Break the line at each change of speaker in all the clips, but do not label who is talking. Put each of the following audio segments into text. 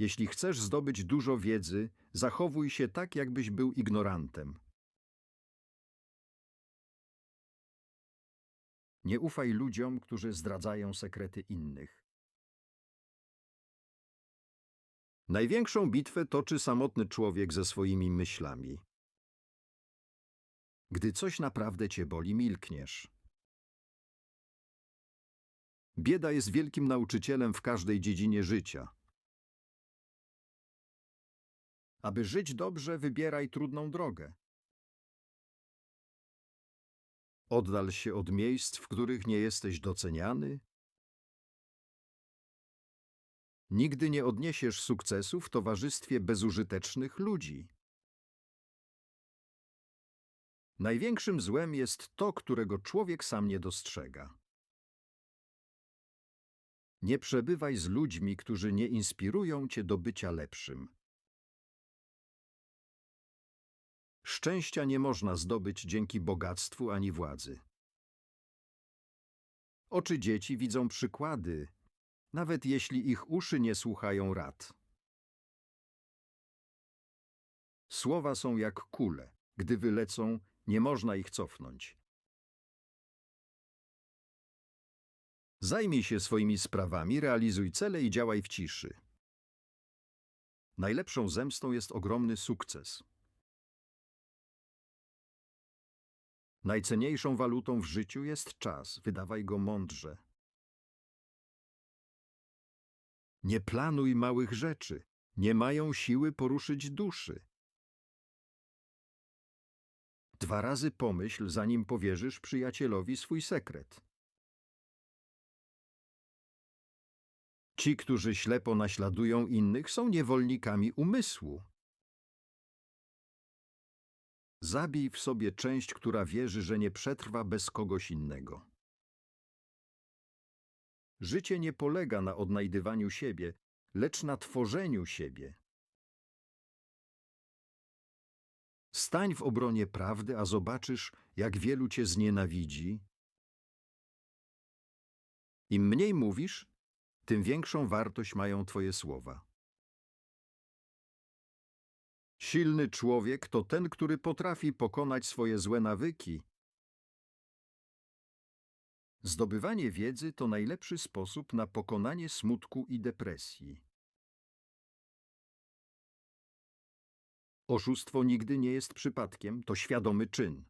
Jeśli chcesz zdobyć dużo wiedzy, zachowuj się tak, jakbyś był ignorantem. Nie ufaj ludziom, którzy zdradzają sekrety innych. Największą bitwę toczy samotny człowiek ze swoimi myślami. Gdy coś naprawdę cię boli, milkniesz. Bieda jest wielkim nauczycielem w każdej dziedzinie życia. Aby żyć dobrze, wybieraj trudną drogę. Oddal się od miejsc, w których nie jesteś doceniany. Nigdy nie odniesiesz sukcesu w towarzystwie bezużytecznych ludzi. Największym złem jest to, którego człowiek sam nie dostrzega. Nie przebywaj z ludźmi, którzy nie inspirują cię do bycia lepszym. Szczęścia nie można zdobyć dzięki bogactwu ani władzy. Oczy dzieci widzą przykłady, nawet jeśli ich uszy nie słuchają rad. Słowa są jak kule. Gdy wylecą, nie można ich cofnąć. Zajmij się swoimi sprawami, realizuj cele i działaj w ciszy. Najlepszą zemstą jest ogromny sukces. Najcenniejszą walutą w życiu jest czas, wydawaj go mądrze. Nie planuj małych rzeczy, nie mają siły poruszyć duszy. Dwa razy pomyśl, zanim powierzysz przyjacielowi swój sekret. Ci, którzy ślepo naśladują innych, są niewolnikami umysłu. Zabij w sobie część, która wierzy, że nie przetrwa bez kogoś innego. Życie nie polega na odnajdywaniu siebie, lecz na tworzeniu siebie. Stań w obronie prawdy, a zobaczysz, jak wielu cię znienawidzi. Im mniej mówisz, tym większą wartość mają twoje słowa. Silny człowiek to ten, który potrafi pokonać swoje złe nawyki. Zdobywanie wiedzy to najlepszy sposób na pokonanie smutku i depresji. Oszustwo nigdy nie jest przypadkiem, to świadomy czyn.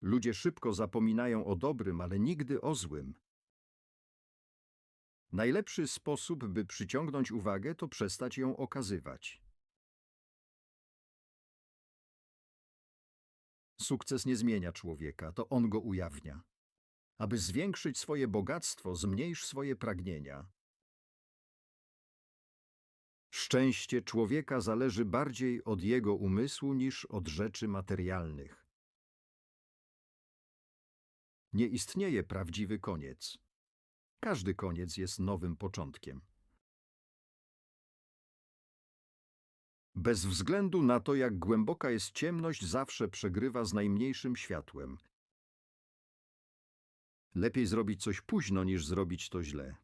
Ludzie szybko zapominają o dobrym, ale nigdy o złym. Najlepszy sposób, by przyciągnąć uwagę, to przestać ją okazywać. Sukces nie zmienia człowieka, to on go ujawnia. Aby zwiększyć swoje bogactwo, zmniejsz swoje pragnienia. Szczęście człowieka zależy bardziej od jego umysłu niż od rzeczy materialnych. Nie istnieje prawdziwy koniec. Każdy koniec jest nowym początkiem. Bez względu na to, jak głęboka jest ciemność, zawsze przegrywa z najmniejszym światłem. Lepiej zrobić coś późno, niż zrobić to źle.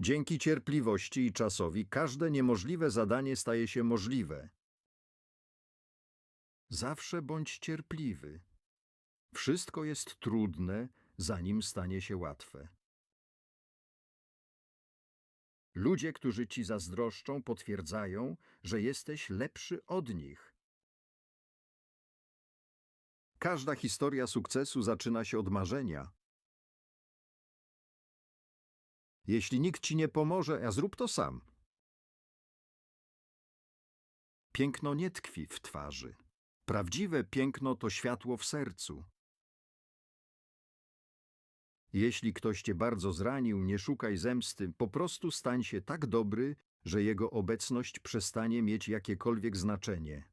Dzięki cierpliwości i czasowi każde niemożliwe zadanie staje się możliwe. Zawsze bądź cierpliwy. Wszystko jest trudne, zanim stanie się łatwe. Ludzie, którzy ci zazdroszczą, potwierdzają, że jesteś lepszy od nich. Każda historia sukcesu zaczyna się od marzenia. Jeśli nikt ci nie pomoże, a zrób to sam. Piękno nie tkwi w twarzy. Prawdziwe piękno to światło w sercu. Jeśli ktoś cię bardzo zranił, nie szukaj zemsty, po prostu stań się tak dobry, że jego obecność przestanie mieć jakiekolwiek znaczenie.